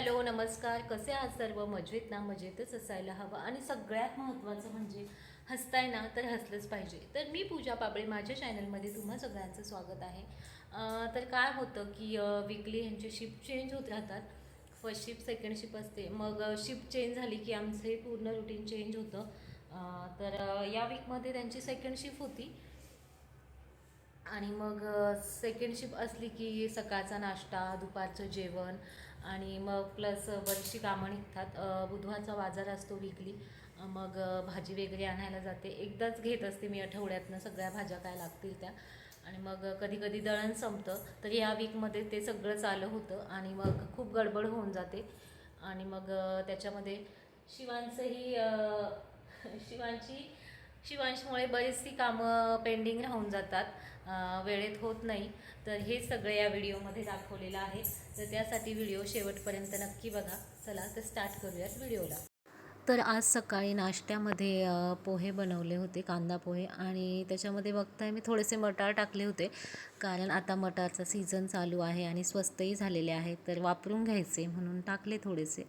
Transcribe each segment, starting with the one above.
Hello नमस्कार. कसे आहात सर्व? मजेत ना? मजेतच असायला हवं. आणि सगळ्यात महत्त्वाचं म्हणजे हसताय ना तर हसलंच पाहिजे. तर मी पूजा पाबळे माझ्या चॅनलमध्ये तुम्हा सगळ्यांचं स्वागत आहे. तर काय होतं की विकली ह्यांचे शिफ्ट चेंज होत राहतात. फर्स्ट शिफ्ट सेकंड शिफ्ट असते. मग शिफ्ट चेंज झाली की आमचं हे पूर्ण रुटीन चेंज होतं. तर या वीकमध्ये त्यांची सेकंड शिफ्ट होती. आणि मग सेकंड शिफ्ट असली की सकाळचा नाश्ता दुपारचं जेवण आणि मग प्लस बरीचशी कामं निघतात. बुधवारचा बाजार असतो विकली मग भाजी वगैरे आणायला जाते. एकदाच घेत असते मी आठवड्यातनं सगळ्या भाज्या काय लागतील त्या. आणि मग कधी कधी दळण संपतं तर या वीकमध्ये ते सगळं चालू होतं आणि मग खूप गडबड होऊन जाते. आणि मग त्याच्यामध्ये शिवांचंही शिवांची शिवांशमुळे बरीचशी कामं पेंडिंग राहून जातात. वेळेत होत नाही. तर हे सगळं या व्हिडिओमध्ये दाखवलेलं आहे. तर त्यासाठी व्हिडिओ शेवटपर्यंत नक्की बघा. चला तर स्टार्ट करूयात व्हिडिओला. तर आज सकाळी नाश्त्यामध्ये पोहे बनवले होते कांदा पोहे. आणि त्याच्यामध्ये बघताय मी थोडेसे मटार टाकले होते. कारण आता मटारचा सीझन चालू आहे आणि स्वस्तही झालेले आहेत. तर वापरून घ्यायचे म्हणून टाकले थोडेसे.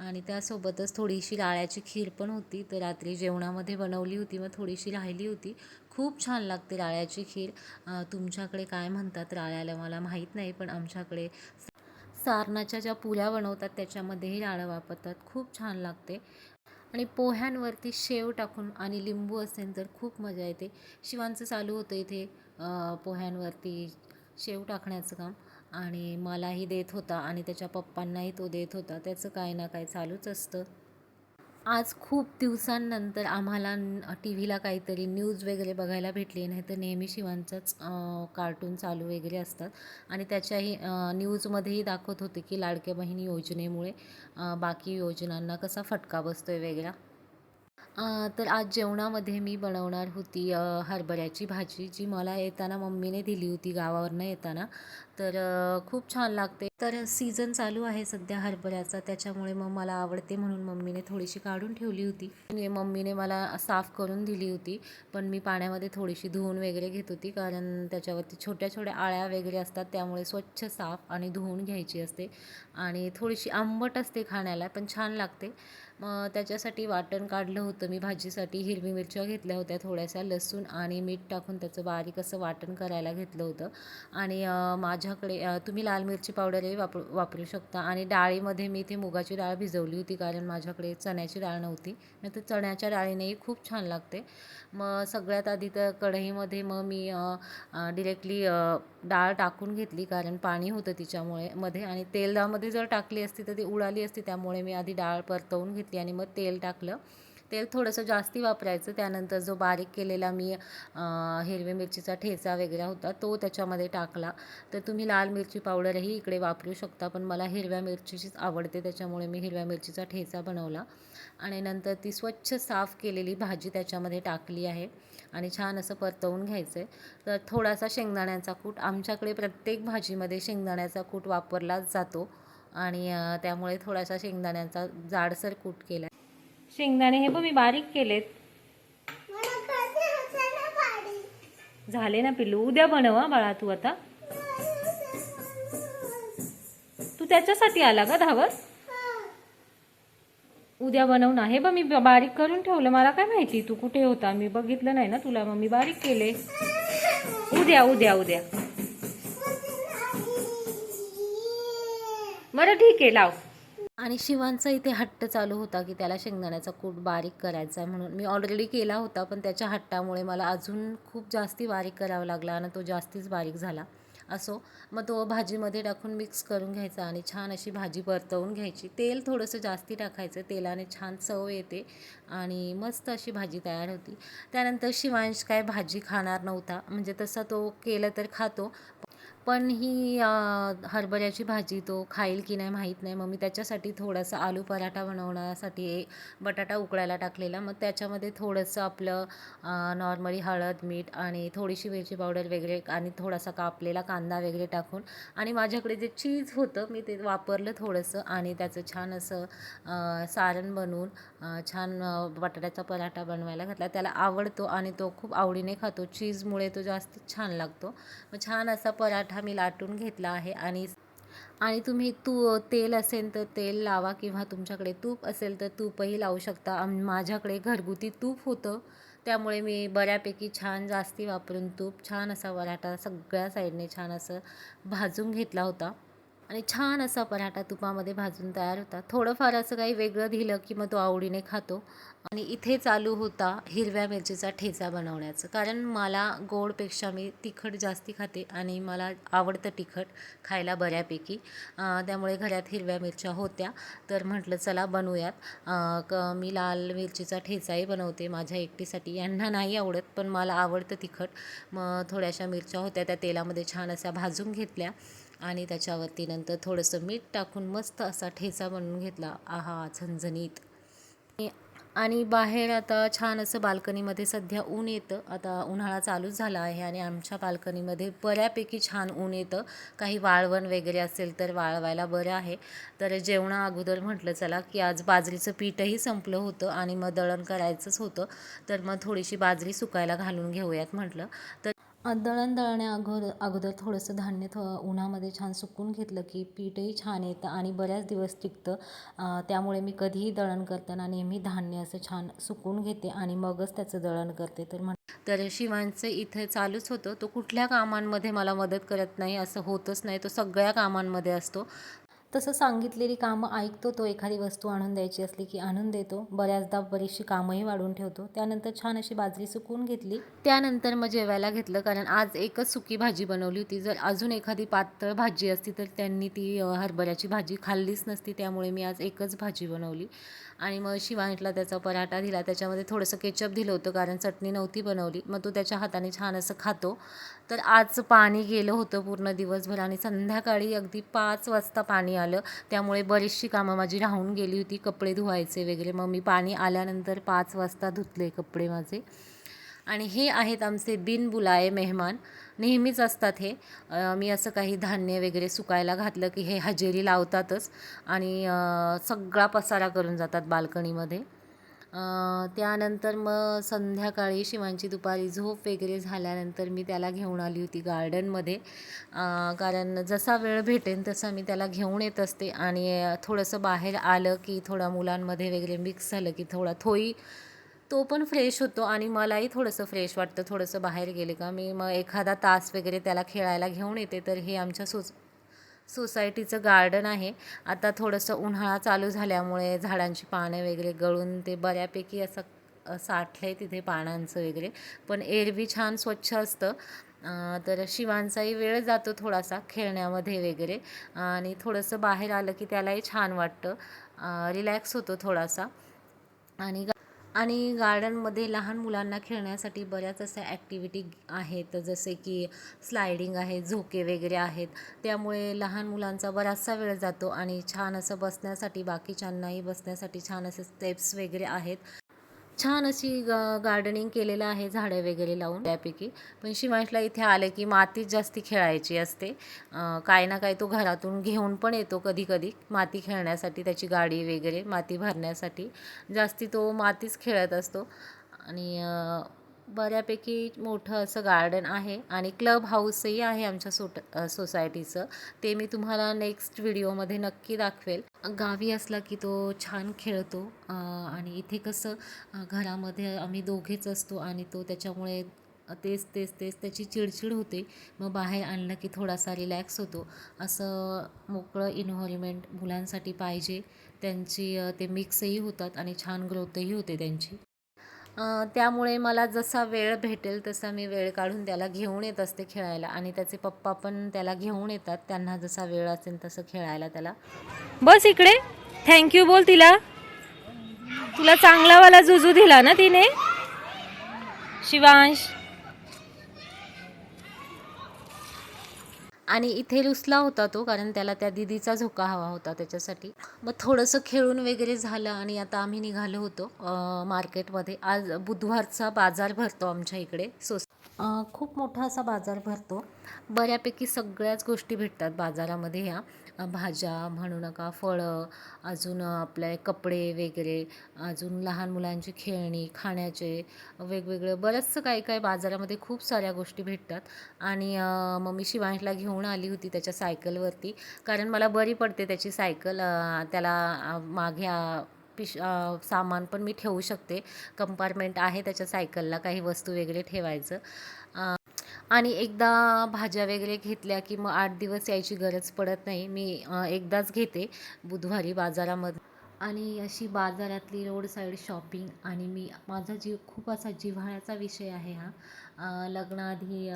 आणि त्यासोबतच थोडीशी लाळ्याची खीर पण होती. तर रात्री जेवणामध्ये बनवली होती मग थोडीशी राहिली होती. खूप छान लागते राळ्याची खीर. तुमच्याकडे काय म्हणतात राळ्याला मला माहीत नाही पण आमच्याकडे सारणाच्या ज्या पुऱ्या बनवतात त्याच्यामध्येही राळं वापरतात. खूप छान लागते. आणि पोह्यांवरती शेव टाकून आणि लिंबू असेल तर खूप मजा येते. शिवांचं चालू होतं इथे पोह्यांवरती शेव टाकण्याचं काम. आणि मलाही देत होता आणि त्याच्या पप्पांनाही तो देत होता. त्याचं काही ना काही चालूच असतं. आज खूप दिवसांनंतर आम्हाला टी व्हीला काहीतरी न्यूज वगैरे बघायला भेटली नाही तर नेहमी शिवांचाच कार्टून चालू वगैरे असतात. आणि त्याच्याही न्यूजमध्येही दाखवत होते की लाडक्या बहीण योजनेमुळे बाकी योजनांना कसा फटका बसतो आहे वेगळा तर आज जेवणामध्ये मी बनवणार होती हरभऱ्याची भाजी जी मला येताना मम्मीने दिली होती गावावरनं येताना. तर खूप छान लागते. तर सीझन चालू आहे सध्या हरभऱ्याचा त्याच्यामुळे मग मला आवडते म्हणून मम्मीने थोडीशी काढून ठेवली होती. म्हणजे मम्मीने मला साफ करून दिली होती पण मी पाण्यामध्ये थोडीशी धुवून वगैरे घेत होती कारण त्याच्यावरती छोट्या छोट्या आळ्या वगैरे असतात त्यामुळे स्वच्छ साफ आणि धुवून घ्यायची असते. आणि थोडीशी आंबट असते खाण्याला पण छान लागते. मग त्याच्यासाठी वाटण काढलं होतं. मी भाजीसाठी हिरवी मिरच्या घेतल्या होत्या थोड्याशा लसूण आणि मीठ टाकून त्याचं बारीक असं वाटण करायला घेतलं होतं. आणि माझ्याकडे तुम्ही लाल मिरची पावडरही वापरू वापरू शकता. आणि डाळीमध्ये मी इथे मुगाची डाळ भिजवली होती कारण माझ्याकडे चण्याची डाळ नव्हती. नाही तर चण्याच्या डाळीनेही खूप छान लागते. मग सगळ्यात आधी तर कढईमध्ये मग मी डिरेक्टली डाळ टाकून घेतली कारण पाणी होतं तिच्यामुळे मध्ये. आणि तेलामध्ये जर टाकली असती तर ती उडाली असती त्यामुळे मी आधी डाळ परतवून घेतली. आणि मग तेल टाकलं. तेल थोडंसं जास्ती वापरायचं. त्यानंतर जो बारीक केलेला मी अं, हिरवी मिरचीचा ठेचा वगैरे होता तो त्याच्यामध्ये टाकला. तर तुम्ही लाल मिरची पावडरही इकडे वापरू शकता पण मला हिरव्या मिरचीचीच आवडते. त्याच्यामुळे मी हिरव्या मिरचीचा ठेचा बनवला. आणि नंतर ती स्वच्छ साफ केलेली भाजी त्याच्यामध्ये टाकली आहे आणि छान असं परतवून घ्यायचं आहे तर थोडासा शेंगदाण्याचा कूट आमच्याकडे प्रत्येक भाजीमध्ये शेंगदाण्याचा कूट वापरलाच जातो. आणि त्यामुळे थोडासा शेंगदाण्याचा जाडसर कूट केला शेंगदाणे हे पण मी बारीक केलेत. झाले ना पिल्लू? उद्या बनव बाळा तू आता. तू त्याच्यासाठी आला का धावत? उद्या बनव ना. हे बघ मी बारीक करून ठेवलं. मला काय माहिती? तू कुठे होता? मी बघितलं नाही ना तुला. मग मी बारीक केले. उद्या उद्या उद्या. बरं ठीक आहे. लाव आणि शिवांचा इथे हट्ट चालू होता की त्याला शेंगदाण्याचा कूट बारीक करायचा आहे म्हणून. मी ऑलरेडी केला होता पण त्याच्या हट्टामुळे मला अजून खूप जास्ती बारीक करावा लागला आणि तो जास्तीच बारीक झाला. असो मग तो भाजीमध्ये टाकून मिक्स करून घ्यायचा आणि छान अशी भाजी परतवून घ्यायची. तेल थोडंसं जास्ती टाकायचं तेलाने छान चव येते आणि मस्त अशी भाजी तयार होती. त्यानंतर शिवांश काय भाजी खाणार नव्हता. म्हणजे तसा तो केलं तर खातो. पण ही हरभऱ्याची भाजी तो खाईल की नाही माहीत नाही. मग मी त्याच्यासाठी थोडासा आलू पराठा बनवण्यासाठी बटाटा उकळायला टाकलेला. मग त्याच्यामध्ये थोडंसं आपलं नॉर्मली हळद मीठ आणि थोडीशी मिरची पावडर वगैरे आणि थोडासा कापलेला कांदा वगैरे टाकून आणि माझ्याकडे जे चीज होतं मी ते वापरलं थोडंसं आणि त्याचं छान असं सारण बनवून छान बटाट्याचा पराठा बनवायला घातला. त्याला आवडतो आणि तो खूप आवडीने खातो. चीजमुळे तो जास्त छान लागतो. मग छान असा पराठा मी लाटून घेतला आहे आणि आणि तुम्ही तू तेल असेल तर तेल लावा किंवा तुमच्याकडे तूप असेल तर तूपही लावू शकता. माझ्याकडे घरगुती तूप होतं. त्यामुळे मी बऱ्यापैकी छान जास्ती वापरून तूप छान असा वराठा सगळ्या साईडने छान असं भाजून घेतला होता. आणि छान असा पराठा तुपामध्ये भाजून तयार होता. थोडंफार असं काही वेगळं दिलं की मग तो आवडीने खातो. आणि इथे चालू होता हिरव्या मिरचीचा ठेचा बनवण्याचं. कारण मला गोडपेक्षा मी तिखट जास्ती खाते आणि मला आवडतं तिखट खायला बऱ्यापैकी. त्यामुळे घरात हिरव्या मिरच्या होत्या. तर म्हटलं चला बनवूयात. क मी लाल मिरचीचा ठेचाही बनवते. माझ्या एकटीसाठी यांना नाही आवडत पण मला आवडतं तिखट. मग थोड्याशा मिरच्या होत्या त्या तेलामध्ये छान अशा भाजून घेतल्या. आणि त्याच्यावरती नंतर थोडंसं मीठ टाकून मस्त असा ठेचा बनवून घेतला. आहा झणझणीत. आणि बाहेर आता छान असं बाल्कनीमध्ये सध्या ऊन येतं. आता उन्हाळा चालूच झाला आहे आणि आमच्या बाल्कनीमध्ये बऱ्यापैकी छान ऊन येतं. काही वाळवण वगैरे असेल तर वाळवायला बरं आहे. तर जेवणा अगोदर म्हटलं चला की आज बाजरीचं पीठही संपलं होतं आणि मग दळण करायचंच होतं. तर मग थोडीशी बाजरी सुकायला घालून घेऊयात म्हटलं. तर दळण दळण्या अगोदर अगोदर थोडंसं धान्य थो उन्हामध्ये छान सुकून घेतलं की पीठही छान येतं आणि बऱ्याच दिवस टिकतं. त्यामुळे मी कधीही दळण करताना नेहमी धान्य असं छान सुकून घेते आणि मगच त्याचं दळण करते. तर म्हण तर शिवांचं इथे चालूच होतं. तो कुठल्या कामांमध्ये मला मदत करत नाही असं होतच नाही. तो सगळ्या कामांमध्ये असतो. तसं सांगितलेली कामं ऐकतो तो एखादी वस्तू आणून द्यायची असली की आणून देतो. बऱ्याचदा बरीचशी कामंही वाढून ठेवतो. त्यानंतर छान अशी बाजरी सुकून घेतली. त्यानंतर मग जेवायला घेतलं कारण आज एकच सुकी भाजी बनवली होती. जर अजून एखादी पातळ भाजी असती तर त्यांनी ती हरभऱ्याची भाजी खाल्लीच नसती. त्यामुळे मी आज एकच भाजी बनवली. आणि मग शिवांशला त्याचा पराठा दिला. त्याच्यामध्ये थोडंसं केचप दिलं होतं कारण चटणी नव्हती बनवली. मग तो त्याच्या हाताने छान असं खातो. तर आज पाणी गेलं होतं पूर्ण दिवसभर आणि संध्याकाळी अगदी पाच वाजता पाणी आलं. त्यामुळे बरीचशी कामं माझी राहून गेली होती कपडे धुवायचे वगैरे. मग मी पाणी आल्यानंतर पाच वाजता धुतले कपडे माझे. आणि हे आहेत आमचे बिनबुलाये मेहमान. नेहमीच असतात हे. मी असं काही धान्य वगैरे सुकायला घातलं की हे हजेरी लावतातच आणि सगळा पसारा करून जातात बाल्कनीमध्ये. त्यानंतर मग संध्याकाळी शिवांची दुपारी झोप वगैरे झाल्यानंतर मी त्याला घेऊन आली होती गार्डनमध्ये. कारण जसा वेळ भेटेल तसा मी त्याला घेऊन येत असते आणि थोडंसं बाहेर आलं की थोडा मुलांमध्ये वगैरे मिक्स झालं की थोडा थोई तो पण फ्रेश होतो आणि मलाही थोडंसं फ्रेश वाटतं. थोडंसं बाहेर गेले का मी मग एखादा तास वगैरे त्याला खेळायला घेऊन येते. तर हे आमच्या सोस सोसायटीचं गार्डन आहे. आता थोडंसं उन्हाळा चालू झाल्यामुळे झाडांची पानं वगैरे गळून ते बऱ्यापैकी असं साठलं आहे तिथे पानांचं वगैरे. पण एरवी छान स्वच्छ असतं. तर शिवांचाही वेळ जातो थोडासा खेळण्यामध्ये वगैरे. आणि थोडंसं बाहेर आलं की त्यालाही छान वाटतं. रिलॅक्स होतो थोडासा. आणि आणि गार्डनमध्ये लहान मुलांना खेळण्यासाठी बऱ्याच अशा ॲक्टिव्हिटी आहेत जसे की स्लायडिंग आहे झोके वगैरे आहेत. त्यामुळे लहान मुलांचा बराचसा वेळ जातो आणि छान असं बसण्यासाठी बाकीच्यांनाही बसण्यासाठी छान असे स्टेप्स वगैरे आहेत. छान अशी ग गार्डनिंग केलेलं आहे झाडं वगैरे लावून त्यापैकी. पण शिवांशला इथे आलं की मातीत जास्ती खेळायची असते. काय ना काय तो घरातून घेऊन पण येतो कधी कधी माती खेळण्यासाठी त्याची गाडी वगैरे माती भरण्यासाठी जास्ती तो मातीच खेळत असतो. आणि बऱ्यापैकी मोठं असं गार्डन आहे आणि क्लब हाऊसही आहे आमच्या सोट सोसायटीचं. ते मी तुम्हाला नेक्स्ट व्हिडिओमध्ये नक्की दाखवेल. गावी असला की तो छान खेळतो आणि इथे कसं घरामध्ये आम्ही दोघेच असतो आणि तो त्याच्यामुळे तेच तेच तेच त्याची चिडचिड होते. मग बाहेर आणलं की थोडासा रिलॅक्स होतो. असं मोकळं इन्व्हायरमेंट मुलांसाठी पाहिजे. त्यांची ते मिक्सही होतात आणि छान ग्रोथही होते त्यांची. त्यामुळे मला जसा वेळ भेटेल तसा मी वेळ काढून त्याला घेऊन येत असते खेळायला. आणि त्याचे पप्पा पण त्याला घेऊन येतात. त्यांना जसा वेळ असेल तसं खेळायला त्याला. बस इकडे. थँक्यू बोल तिला. तुला चांगलावाला जुजू दिला ना तिने? शिवांश. आणि इथे रुसला होता तो कारण त्याला त्या दिदीचा झोका हवा होता त्याच्यासाठी. मग थोडंसं खेळून वगैरे झालं आणि आता आम्ही निघालो होतो मार्केटमध्ये. आज बुधवारचा बाजार भरतो आमच्या इकडे सोस खूप मोठा असा बाजार भरतो. बऱ्यापैकी सगळ्याच गोष्टी भेटतात बाजारामध्ये ह्या. भाज्या म्हणू नका फळं अजून आपले कपडे वगैरे अजून लहान मुलांची खेळणी खाण्याचे वेगवेगळं बरंचसं काही काही बाजारामध्ये खूप साऱ्या गोष्टी भेटतात. आणि मग मी शिवांशला घेऊन आली होती त्याच्या सायकलवरती. कारण मला बरी पडते त्याची सायकल त्याला अ, मागे पिश सामान पण मी ठेवू शकते. कंपार्टमेंट आहे त्याच्या सायकलला काही वस्तू वगैरे ठेवायचं. आणि एकदा भाज्या वगैरे घेतल्या की मग आठ दिवस यायची गरज पडत नाही. मी एकदाच घेते बुधवारी बाजारामध्ये. आणि अशी बाजारातली रोड साईड शॉपिंग आणि मी माझा जीव खूप असा जिव्हाळ्याचा विषय आहे हा. लग्नाआधी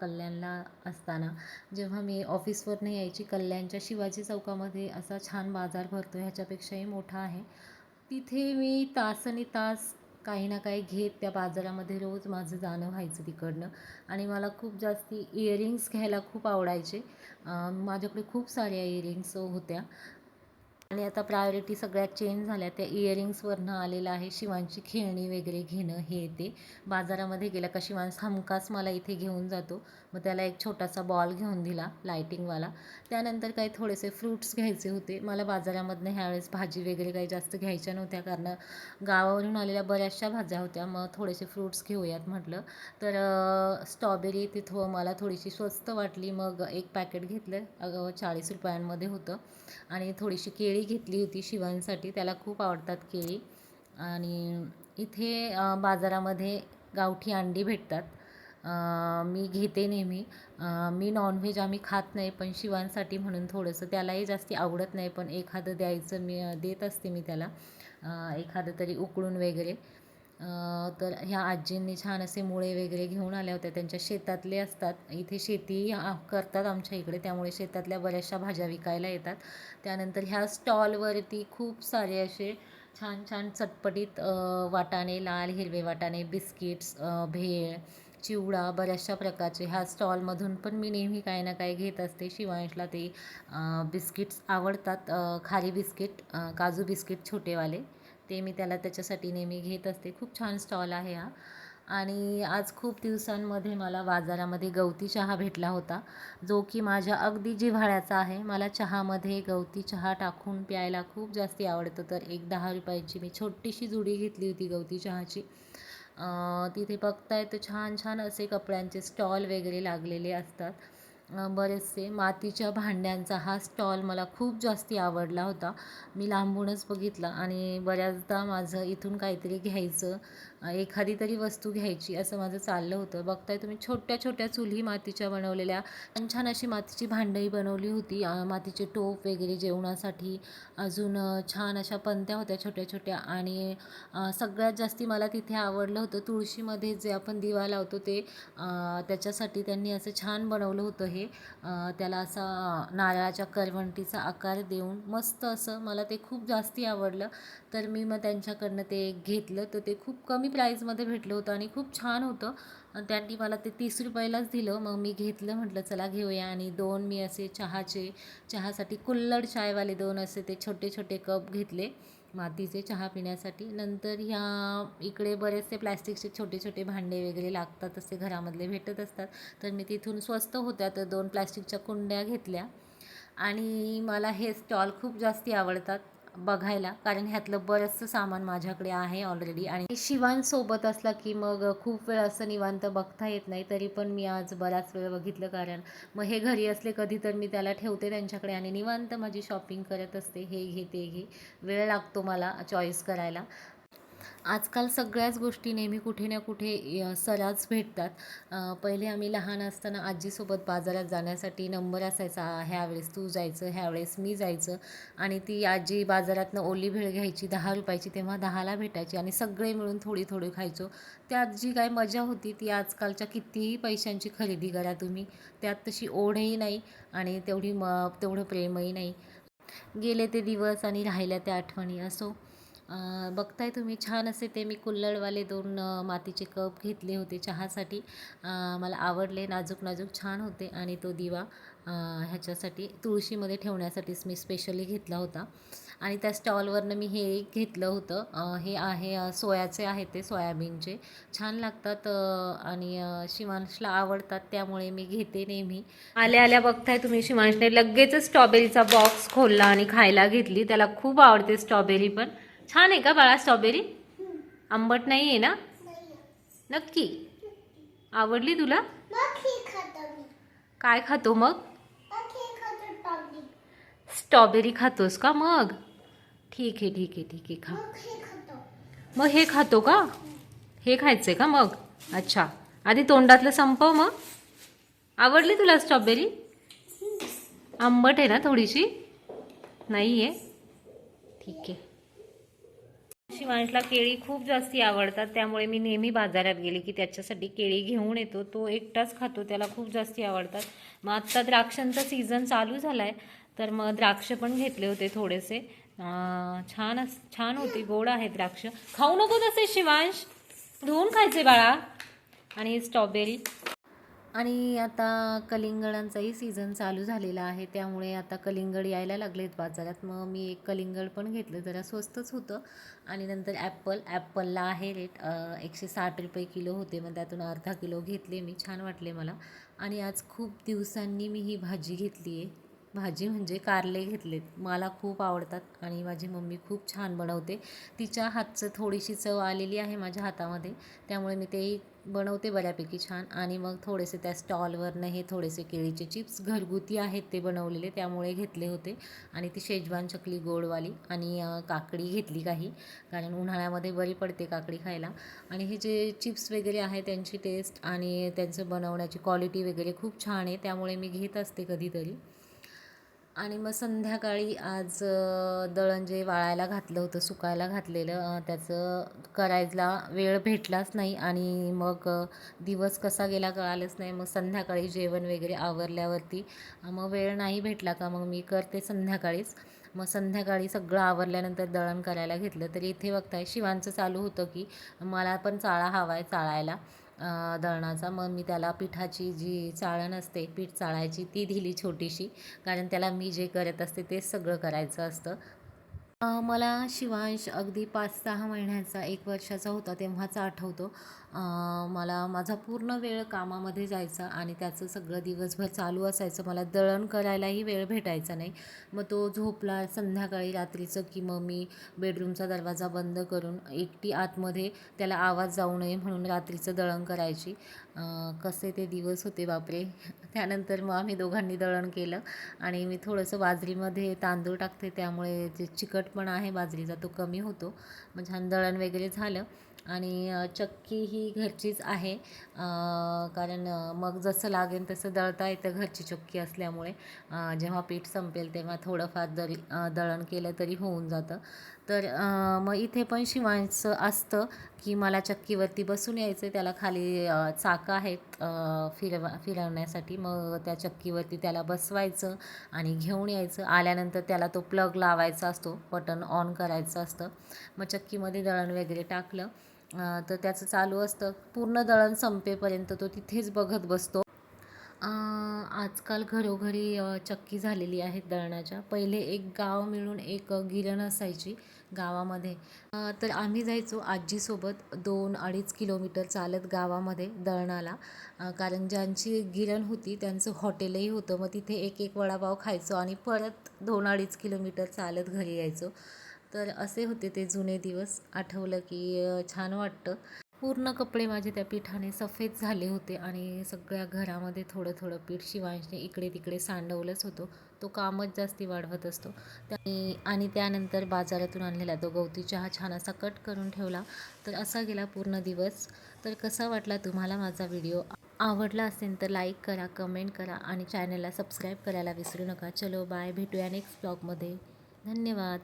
कल्याणला असताना जेव्हा मी ऑफिसवरनं यायची कल्याणच्या शिवाजी चौकामध्ये असा छान बाजार भरतो ह्याच्यापेक्षाही मोठा आहे. तिथे मी तासनी तास काही ना काही घेत त्या बाजारामध्ये रोज माझं जाणं व्हायचं तिकडनं. आणि मला खूप जास्त इयरिंग्स घ्यायला खूप आवडायचे. माझ्याकडे खूप साऱ्या इयरिंग्स होत्या. आणि आता प्रायोरिटी सगळ्यात चेंज झाल्या. त्या इयरिंग्सवरनं आलेलं आहे शिवांची खेळणी वगैरे घेणं हे ते. बाजारामध्ये गेलं का शिवांस हमखास मला इथे घेऊन जातो. मग त्याला एक छोटासा बॉल घेऊन दिला लायटिंगवाला त्यानंतर काही थोडेसे फ्रूट्स घ्यायचे होते. मला बाजारामधनं ह्यावेळेस भाजी वगैरे काही जास्त घ्यायच्या नव्हत्या कारण गावावरून आलेल्या बऱ्याचशा भाज्या होत्या. मग थोडेसे फ्रूट्स घेऊयात म्हटलं. तर स्ट्रॉबेरी तिथं मला थोडीशी स्वस्त वाटली. मग एक पॅकेट घेतलं. अगं चाळीस रुपयांमध्ये होतं. आणि थोडीशी केळी घेतली होती शिवांसाठी. त्याला खूप आवडतात केळी. आणि इथे बाजारामध्ये गावठी अंडी भेटतात. मी घेते नेहमी. मी नॉनव्हेज आम्ही खात नाही पण शिवांसाठी म्हणून थोडंसं त्यालाही जास्त आवडत नाही पण एखादं द्यायचं मी देत असते मी त्याला. एखादं तरी उकळून वगैरे. तर ह्या आजींनी छान असे मुळे वगैरे घेऊन आल्या होत्या. त्यांच्या शेतातले असतात. इथे शेती करतात आमच्या इकडे. त्यामुळे शेतातल्या बऱ्याचशा भाज्या विकायला येतात. त्यानंतर ह्या स्टॉलवरती खूप सारे असे छान छान चटपटीत वाटाणे लाल हिरवे वाटाणे बिस्किट्स भेळ चिवडा बऱ्याचशा प्रकारचे. ह्या स्टॉलमधून पण मी नेहमी काही ना काही घेत असते. शिवांशला ते बिस्किट्स आवडतात. खारी बिस्किट काजू बिस्किट छोटेवाले. ते मी त्याला त्याच्यासाठी नेहमी घेत असते. खूप छान स्टॉल आहे हा. आणि आज खूप दिवसांमध्ये मला बाजारामध्ये गवती चहा भेटला होता. जो की माझ्या अगदी जिव्हाळ्याचा आहे. मला चहामध्ये गवती चहा टाकून प्यायला खूप जास्ती आवडतं. तर एक दहा रुपयाची मी छोटीशी जुडी घेतली होती गवती चहाची. तिथे बघताय तर छान छान असे कपड्यांचे स्टॉल वगैरे लागलेले असतात. बरेचसे मातीच्या भांड्यांचा हा स्टॉल मला खूप जास्त आवडला होता. मी लांबूनच बघितला आणि बऱ्याचदा माझं इथून काहीतरी घ्यायचं एखादी तरी वस्तू घ्यायची असं माझं चाललं होतं. बघताय तुम्ही छोट्या छोट्या चुली मातीच्या बनवलेल्या. छान छान अशी मातीची भांडंही बनवली होती. मातीचे टोप वगैरे जेवणासाठी अजून छान अशा पंत्या होत्या छोट्या छोट्या आणि सगळ्यात जास्ती मला तिथे आवडलं होतं. तुळशीमध्ये जे आपण दिवा लावतो ते त्याच्यासाठी त्यांनी असं छान बनवलं होतं. हे आहे. त्याला असा नारळाच्या करवंटीचा आकार देऊन मस्त असं मला ते खूप जास्ती आवडलं. तर मी मग त्यांच्याकडनं ते घेतलं. तर ते खूप कमी प्राईजमध्ये भेटलं होतं आणि खूप छान होतं. त्यांनी मला ते तीस रुपयालाच दिलं. मग मी घेतलं म्हटलं चला घेऊया. आणि दोन मी असे चहाचे चहासाठी कुल्लड चायवाले दोन असे ते छोटे छोटे कप घेतले. मातीचे चहा पिण्यासाठी. नंतर ह्या इकडे बरेचसे प्लॅस्टिकचे छोटे छोटे भांडे वगैरे लागतात असे घरामधले भेटत असतात. तर मी तिथून स्वस्त होत्या तर दोन प्लॅस्टिकच्या कुंड्या घेतल्या. आणि मला हे स्टॉल खूप जास्ती आवडतात. बघायला कारण ह्यातलं बरंचसं सामान माझ्याकडे आहे ऑलरेडी आणि शिवांसोबत असला की मग खूप वेळ असं निवांत बघता येत नाही तरी पण मी आज बराच वेळ बघितलं कारण मग हे घरी असले कधी तर मी त्याला ठेवते त्यांच्याकडे आणि निवांत माझी शॉपिंग करत असते हे घे ते घे. वेळ लागतो मला चॉईस करायला. आजकाल सगळ्याच गोष्टी नेहमी कुठे ना कुठे सर्रास भेटतात. पहिले आम्ही लहान असताना आजीसोबत बाजारात जाण्यासाठी नंबर असायचा ह्यावेळेस तू जायचं ह्यावेळेस मी जायचं. आणि ती आजी बाजारातनं ओली भेळ घ्यायची दहा रुपयाची तेव्हा दहाला भेटायची आणि सगळे मिळून थोडी थोडी खायचो. त्यात जी काय मजा होती ती आजकालच्या कितीही पैशांची खरेदी करा तुम्ही. त्यात तशी ओढही नाही आणि तेवढी म तेवढं प्रेमही नाही. गेले ते दिवस आणि राहिल्या त्या आठवणी असो. बघताय तुम्ही छान असे ते मी कुल्हडवाले दोन मातीचे कप घेतले होते चहासाठी. मला आवडले नाजूक नाजूक छान होते आणि तो दिवा ह्याच्यासाठी तुळशीमध्ये ठेवण्यासाठीच मी स्पेशली घेतला होता. आणि त्या स्टॉलवरनं मी हे एक घेतलं होतं. हे आहे सोयाचे आहे ते सोयाबीनचे. छान लागतात आणि शिवांशला आवडतात त्यामुळे मी घेते नेहमी. आल्या आल्या बघताय तुम्ही शिवांशने लगेचच स्ट्रॉबेरीचा बॉक्स खोलला आणि खायला घेतली. त्याला खूप आवडते स्ट्रॉबेरी पण. छान आहे का बाळा स्ट्रॉबेरी आंबट नाही आहे ना नक्की? आवडली तुला? काय खातो मग? स्ट्रॉबेरी खातोस का मग? ठीक आहे ठीक आहे ठीक आहे खा. मग हे खातो. का? हे खायचंय का मग? अच्छा. आधी तोंडातलं संपव मग. आवडली तुला स्ट्रॉबेरी आंबट आहे ना थोडीशी? नाही आहे ठीक आहे. शिवांशला केळी खूप जास्ती आवडतात त्यामुळे मी नेहमी बाजारात गेले की त्याच्यासाठी केळी घेऊन येतो. तो एकटाच खातो त्याला खूप जास्ती आवडतात. मग आत्ता द्राक्षांचा सीझन चालू झाला आहे तर मग द्राक्ष पण घेतले होते थोडेसे. छान अस छान होती गोड आहे द्राक्ष. खाऊ नको तसे शिवांश. धुवून खायचे बाळा. आणि स्ट्रॉबेरी आणि आता कलिंगडांचाही सीझन चालू झालेला आहे. त्यामुळे आता कलिंगड यायला लागलेत बाजारात. मग मी एक कलिंगड पण घेतलं. जरा स्वस्तच होतं. आणि नंतर ॲप्पल ॲप्पलला आहे रेट एकशे साठ रुपये किलो होते. मग त्यातून अर्धा किलो घेतले मी. छान वाटले मला. आणि आज खूप दिवसांनी मी ही भाजी घेतली आहे भाजी म्हणजे कारले घेतलेत. मला खूप आवडतात आणि माझी मम्मी खूप छान बनवते. तिच्या हातचं थोडीशी चव आलेली आहे माझ्या हातामध्ये. त्यामुळे मी ते बनवते बऱ्यापैकी छान. आणि मग थोडेसे त्या स्टॉलवरनं हे थोडेसे केळीचे चिप्स घरगुती आहेत ते बनवलेले त्यामुळे घेतले होते. आणि ती शेजवान चकली गोडवाली आणि काकडी घेतली काही. कारण उन्हाळ्यामध्ये बरी पडते काकडी खायला. आणि हे जे चिप्स वगैरे आहे त्यांची टेस्ट आणि त्यांचं बनवण्याची क्वालिटी वगैरे खूप छान आहे. त्यामुळे मी घेत असते कधीतरी. आणि मग संध्याकाळी आज दळण जे वाळायला घातलं होतं सुकायला घातलेलं त्याचं करायला वेळ भेटलाच नाही आणि मग दिवस कसा गेला कळालंच नाही. मग संध्याकाळी जेवण वगैरे आवरल्यावरती मग वेळ नाही भेटला का मग मी करते संध्याकाळीच. मग संध्याकाळी सगळं आवरल्यानंतर दळण करायला घेतलं. तर इथे बघताय शिवांचं चालू होतं की मला पण चाळा हवा आहे चाळायला. दळणाचा. मग मी त्याला पिठाची जी चाळण असते पीठ चाळायची ती दिली छोटीशी. कारण त्याला मी जे करत असते ते सगळं करायचं असतं. मला शिवांश अगदी पाच सहा महिन्याचा एक वर्षाचा होता तेव्हाचा आठवतो. मला माझा पूर्ण वेळ कामामध्ये जायचा आणि त्याचं सगळं दिवसभर चालू असायचं. मला दळण करायलाही वेळ भेटायचा नाही. मग तो झोपला संध्याकाळी रात्रीचं की मग मी बेडरूमचा दरवाजा बंद करून एकटी आतमध्ये त्याला आवाज जाऊ नये म्हणून रात्रीचं दळण करायची. कसे ते दिवस होते बापरे. त्यानंतर मग आम्ही दोघांनी दळण केलं आणि मी थोडंसं बाजरीमध्ये तांदूळ टाकते. त्यामुळे जे चिकटपणा आहे बाजरीचा तो कमी होतो. मग छान दळण वगैरे झालं. आणि चक्की ही घरचीच आहे. कारण मग जसं लागेल तसं दळता येतं घरची चक्की असल्यामुळे. जेव्हा पीठ संपेल तेव्हा थोडंफार दरी दळण केलं तरी होऊन जातं. तर मग इथे पण शिवायचं असतं की मला चक्कीवरती बसून यायचं आहे त्याला खाली चाकं आहेत फिरवा फिरवण्यासाठी. मग त्या चक्कीवरती त्याला बसवायचं आणि घेऊन यायचं. आल्यानंतर त्याला तो प्लग लावायचा असतो बटन ऑन करायचं असतं. मग चक्कीमध्ये दळण वगैरे टाकलं तर त्याचं चालू असतं. पूर्ण दळण संपेपर्यंत तो तिथेच बघत बसतो. आजकाल घरोघरी चक्की झालेली आहेत दळणाच्या. पहिले एक गाव मिळून एक गिरण असायची. गावामध्ये. तर आम्ही जायचो आजीसोबत दोन अडीच किलोमीटर चालत गावामध्ये दळणाला. कारण ज्यांची गिरण होती त्यांचं हॉटेलही होतं. मग तिथे एक एक वडापाव खायचो आणि परत दोन अडीच किलोमीटर चालत घरी यायचो. तर असे होते ते जुने दिवस. आठवलं की छान वाटतं. पूर्ण कपडे माझे त्या पिठाने सफेद झाले होते आणि सगळ्या घरामध्ये थोडं थोडं पीठ शिवांशने इकडे तिकडे सांडवलंच होतं. तो कामच जास्ती वाढवत असतो. त्याने आणि त्यानंतर बाजारातून आणलेला तो गवती चहा छान असा कट करून ठेवला. तर असा गेला पूर्ण दिवस. तर कसा वाटला तुम्हाला माझा व्हिडिओ? आवडला असेल तर लाईक करा कमेंट करा आणि चॅनलला सबस्क्राईब करायला विसरू नका. चलो बाय. भेटूया नेक्स्ट ब्लॉगमध्ये. धन्यवाद.